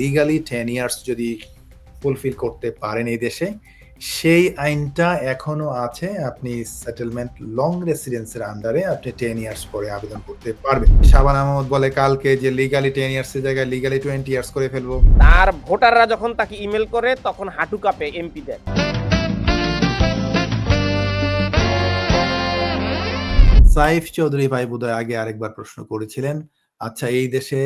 Legally ten years যদি fulfil করতে পারেন এই দেশে সেই আইনটা এখনও আছে আপনি সেটেলমেন্ট লং রেসিডেন্সের আন্ডারে আপনি টেন ইয়ার্স পরে আবেদন করতে পারবেন। শাবান আহমদ বলে কালকে যে লিগালি টেন ইয়ার্স এর জায়গায় লিগালি টোয়েন্টি ইয়ার্স করে ফেলব। তার ভোটাররা যখন তাকে ইমেল করে তখন হাঁটু কাঁপে এমপিদের। সাইফ চৌধুরী ভাই বোধহয় আগে আরেকবার প্রশ্ন করেছিলেন আচ্ছা এই দেশে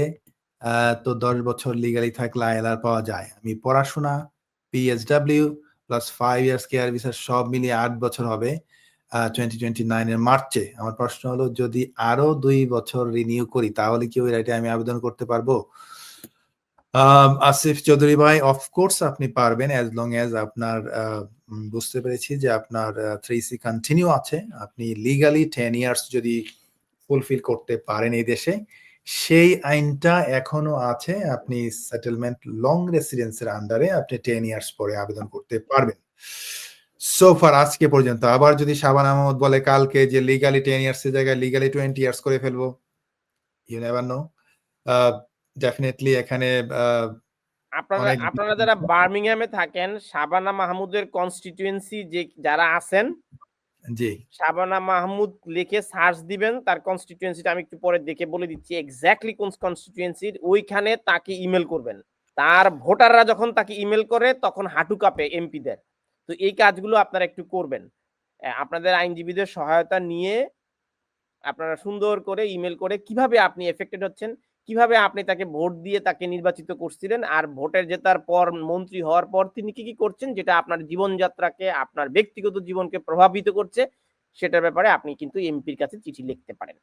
তো দশ বছর লিগালি থাকলে আইএলআর পাওয়া যায়। আমি পড়াশোনা PSW plus five years care visa সব মিলিয়ে আট বছর হবে টোয়েন্টি টোয়েন্টি নাইনের মার্চে। আমার প্রশ্ন হলো, যদি আরও দুই বছর রিনিউ করি, তাহলে কি ওই রাইটে আমি আবেদন করতে পারব? আসিফ চৌধুরী ভাই অফকোর্স আপনি পারবেন অ্যাজ লং অ্যাজ আপনার বুঝতে পেরেছি যে আপনার থ্রি সি কন্টিনিউ আছে। আপনি লিগালি টেন ইয়ার্স যদি ফুলফিল করতে পারেন এই দেশে সেই আইনটা এখনও আছে আপনি সেটেলমেন্ট লং রেসিডেন্সের আন্ডারে আপনি টেন ইয়ার্স পরে আবেদন করতে পারবেন। সোফার আজকে পর্যন্ত আবার যদি শাবান আহমদ বলে কালকে যে লিগালি টেন ইয়ার্স এর জায়গায় লিগালি টোয়েন্টি ইয়ার্স করে ফেলব ইউ নেভার নো ডেফিনেটলি এখানে আপনারা আপনারা যারা বার্মিংহামে থাকেন শাবানা মাহমুদের কনস্টিটিউয়েন্সি যে যারা আছেন জি। শাবানা মাহমুদ লিখে সার্চ দিবেন, তার কনস্টিটিউয়েন্সিটা আমি একটু পরে দেখে বলে দিচ্ছি এক্স্যাক্টলি কোন কনস্টিটিউয়েন্সি ওইখানে তাকে ইমেল করবেন। তার ভোটাররা যখন তাকে ইমেল করে, তখন হাঁটু কাঁপে এমপিদের। তো এই কাজগুলো আপনারা একটু করবেন। আপনাদের আইনজীবীদের সহায়তা নিয়ে আপনারা সুন্দর করে ইমেল করে কীভাবে আপনি এফেক্টেড হচ্ছেন কীভাবে আপনি তাকে ভোট দিয়ে তাকে নির্বাচিত করছিলেন? আর ভোটের জেতার পর মন্ত্রী হওয়ার পর তিনি কি কি করছেন? যেটা আপনার জীবনযাত্রাকে, আপনার ব্যক্তিগত জীবনকে প্রভাবিত করছে, সেটার ব্যাপারে আপনি কিন্তু এমপির কাছে চিঠি লিখতে পারেন।